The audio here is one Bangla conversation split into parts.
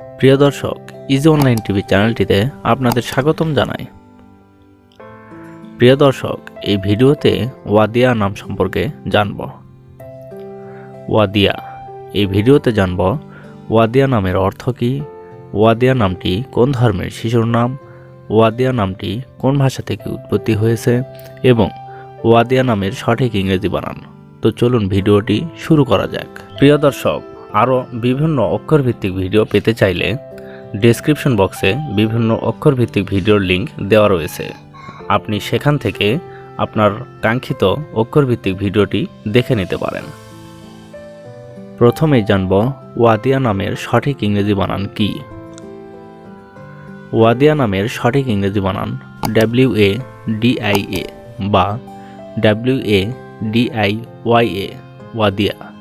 প্রিয় দর্শক ইজি অনলাইন টিভি চ্যানেলটিতে আপনাদের স্বাগতম জানাই। প্রিয় দর্শক, এই ভিডিওতে ওয়াদিয়া নাম সম্পর্কে জানব। ওয়াদিয়া, এই ভিডিওতে জানব ওয়াদিয়া নামের অর্থ কী, ওয়াদিয়া নামটি কোন ধর্মের শিশুর নাম, ওয়াদিয়া নামটি কোন ভাষা থেকে উৎপত্তি হয়েছে এবং ওয়াদিয়া নামের সঠিক ইংরেজি বানান। তো চলুন ভিডিওটি শুরু করা যাক। প্রিয় দর্শক আরও বিভিন্ন অক্ষরভিত্তিক ভিডিও পেতে চাইলে ডেসক্রিপশন বক্সে বিভিন্ন অক্ষরভিত্তিক ভিডিওর লিঙ্ক দেওয়া রয়েছে। আপনি সেখান থেকে আপনার কাঙ্ক্ষিত অক্ষরভিত্তিক ভিডিওটি দেখে নিতে পারেন। প্রথমেই জানব ওয়াদিয়া নামের সঠিক ইংরেজি বানান কি? ওয়াদিয়া নামের সঠিক ইংরেজি বানান ডাব্লিউ এ ডিআই এ বা W A D I Y A Wadia.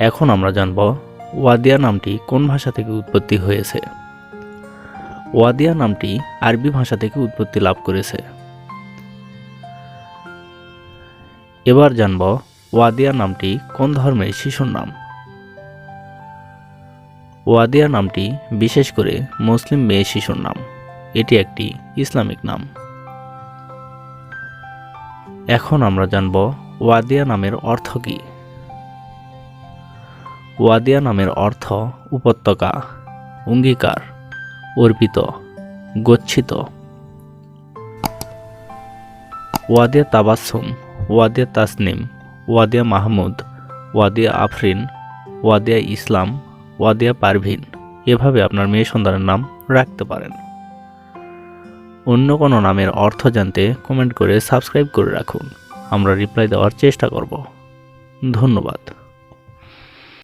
এখন আমরা জানব ওয়াদিয়া নামটি কোন ভাষা থেকে উৎপত্তি হয়েছে। ওয়াদিয়া নামটি আরবি ভাষা থেকে উৎপত্তি লাভ করেছে। এবার জানব ওয়াদিয়া নামটি কোন ধর্মের শিশুর নাম। ওয়াদিয়া নামটি বিশেষ করে মুসলিম মেয়ে শিশুর নাম। এটি একটি ইসলামিক নাম। এখন আমরা জানব ওয়াদিয়া নামের অর্থ কী। ওয়াদিয়া নামের অর্থ উপত্যকা, অঙ্গীকার, অর্পিত, গচ্ছিত। ওয়াদিয়া তাবাসুম ওয়াদিয়া তাসনিম, ওয়াদিয়া মাহমুদ, ওয়াদিয়া আফরিন, ওয়াদিয়া ইসলাম, ওয়াদিয়া পারভিন, এভাবে আপনার মেয়ে সন্তানের নাম রাখতে পারেন। অন্য কোনো নামের অর্থ জানতে কমেন্ট করে সাবস্ক্রাইব করে রাখুন। আমরা রিপ্লাই দেওয়ার চেষ্টা করব। ধন্যবাদ।